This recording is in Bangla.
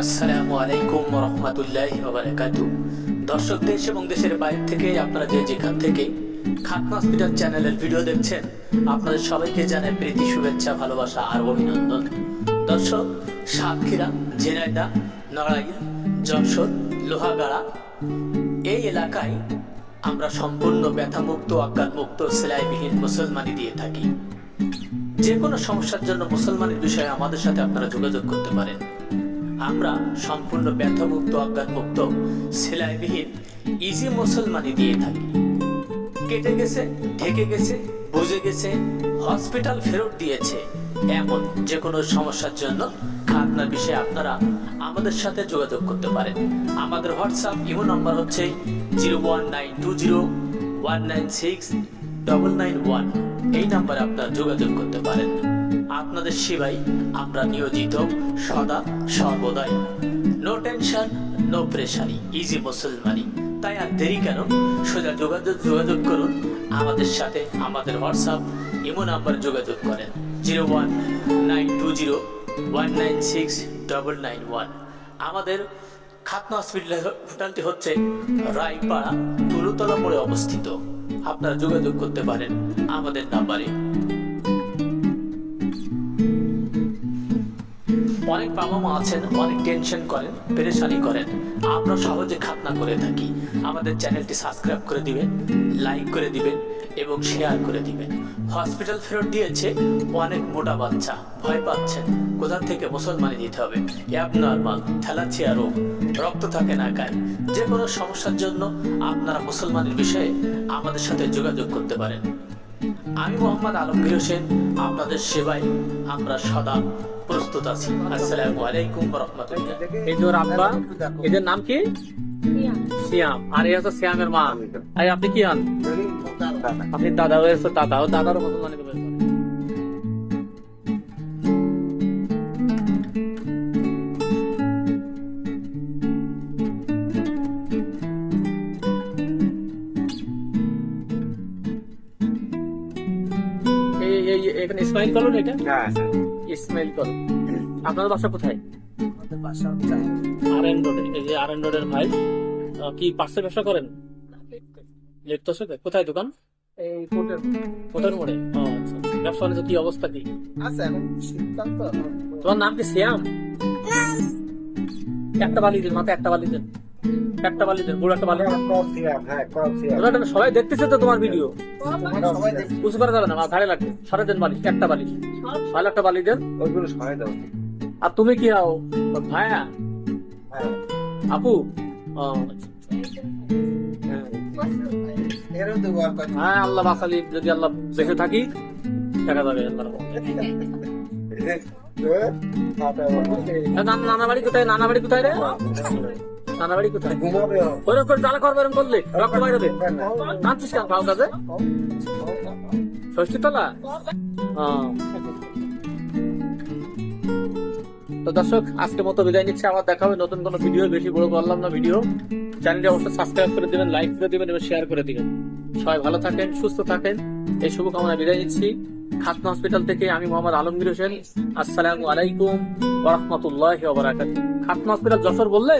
আসসালামু আলাইকুম রহমতুল্লাহ বারাকাতু দর্শক, দেশ এবং দেশের বাইরে থেকে আপনারা যে যেখান থেকে হসপিটাল চ্যানেলের ভিডিও দেখছেন, আপনাদের সবাইকে প্রীতি, শুভেচ্ছা, ভালোবাসা আর অভিনন্দন। দর্শক, সাতক্ষীরা নড়াইল, যশোর, লোহাগাড়া, এই এলাকায় আমরা সম্পূর্ণ ব্যথামুক্ত আজ্ঞানমুক্ত সেলাইবিহীন মুসলমানি দিয়ে থাকি। যে কোনো সমস্যার জন্য মুসলমানের বিষয়ে আমাদের সাথে আপনারা যোগাযোগ করতে পারেন। আমরা সম্পূর্ণ ব্যথামুক্ত, অজ্ঞানমুক্ত, সেলাইবিহীন ইজি মুসলমানি দিয়ে থাকি। কেটে গেছে, ঢেকে গেছে, বুঝে গেছে হসপিটাল ফেরত দিয়েছে। এমন যে কোনো সমস্যার জন্য খাতনার বিষয়ে আপনারা আমাদের সাথে যোগাযোগ করতে পারেন। আমাদের হোয়াটসঅ্যাপ, ইমো নাম্বার হচ্ছে zero one nine two zero one nine six double nine one. এই নাম্বারে আপনারা যোগাযোগ করতে পারেন। আপনাদের সেবাই আমরা নিয়োজিত, সদা, সর্বদাই। নো টেনশন নো প্রেশারি ইজি মুসলমানি তাই আর দেরি কেন? সোজা যোগাযোগ যোগাযোগ করুন। আমাদের সাথে আমাদের হোয়াটসঅ্যাপ ইমো নাম্বারে যোগাযোগ করেন। Zero one nine two zero one nine six double nine one আমাদের খাতনা হসপিটালটি হচ্ছে রায়পাড়া তুলুতলা মোড়ে অবস্থিত। আপনারা যোগাযোগ করতে পারেন আমাদের নাম্বারে। অনেক বাবা মা আছেন, অনেক টেনশন করেন, পেরেশানি করেন। আমরা সহজে খাতনা করে থাকি। আমাদের চ্যানেলটি সাবস্ক্রাইব করে দিবেন লাইক করে দিবেন এবং শেয়ার করে দিবেন। হসপিটাল ফেরত দিয়েছে অনেক মোটা বাচ্চা, ভয় পাচ্ছেন। কোথা থেকে মুসলমানি দিতে হবে? অ্যাব নর্মাল থ্যালাচিয়া রোগ। রক্ত থাকে না গায়ে। যে কোনো সমস্যার জন্য আপনারা মুসলমানের বিষয়ে আমাদের সাথে যোগাযোগ করতে পারেন। আমি মোহাম্মদ আলমগীর হোসেন আপনাদের সেবায় আমরা সদা প্রস্তুত আছি। আসসালামু আলাইকুম রহমতুল্লাহ এই যে আব্বা এদের নাম কি? সিয়াম। আর এই হচ্ছে সিয়ামের মা। আর আপনি কি হন? আপনি দাদা হয়েছে দাদা ও দাদারও মতো দেবেন এখানে ইসমাইল কলন এটা? ইসমাইল কলন আপনার বাসা কোথায়? আর এন রোডে এই যে আর এন রোডের ভাই কি পার্সেল ব্যবসা করেন? লিপ্ত সাথে কোথায় দোকান? কোটার মোড়ে। ও আচ্ছা আচ্ছা। ব্যবসা বাণিজ্য কি অবস্থা কি? তোমার নাম কি শ্যাম? একটা বালি দেন মাথায় একটা বালি দেন। একটা বালি দেন বুড়ো একটা বালি। দেন। একটা- সবাই দেখতেছে তো তোমার ভিডিও উঁচু করা যাবে না আমার ঘাড়ে লাগবে। সাড়ে দেন বালি একটা বালি। ভালো একটা বালি দেন। আর তুমি কি হও ওর ভাইয়া আপু। হ্যাঁ আল্লাহ বাসালি যদি আল্লাহ বেঁচে থাকি দেখা যাবে নানা বাড়ি কোথায় নানা বাড়ি কোথায়? রে? নানা বাড়ি কোথায় ওরকম করে জ্বালা করবে এরকম করলে রক্ত বাইরে কাঁদছিস কেন খাও কাজে ষষ্ঠী তলা? তো দর্শক আজকের মতো বিদায় নিচ্ছে। আবার দেখা হবে নতুন কোনো ভিডিও বেশি বড় করলাম না ভিডিও চ্যানেলটি অবশ্যই সাবস্ক্রাইব করে দিবেন লাইক করে দিবেন এবং শেয়ার করে দিবেন। সবাই ভালো থাকেন সুস্থ থাকেন। এই শুভকামনা বিদায় নিচ্ছি। খাতনা হসপিটাল থেকে আমি মোহাম্মদ আলমগীর হোসেন। আসসালামু আলাইকুম ওরহমতুল্লাহ খাতনা হসপিটাল যশোর বললে?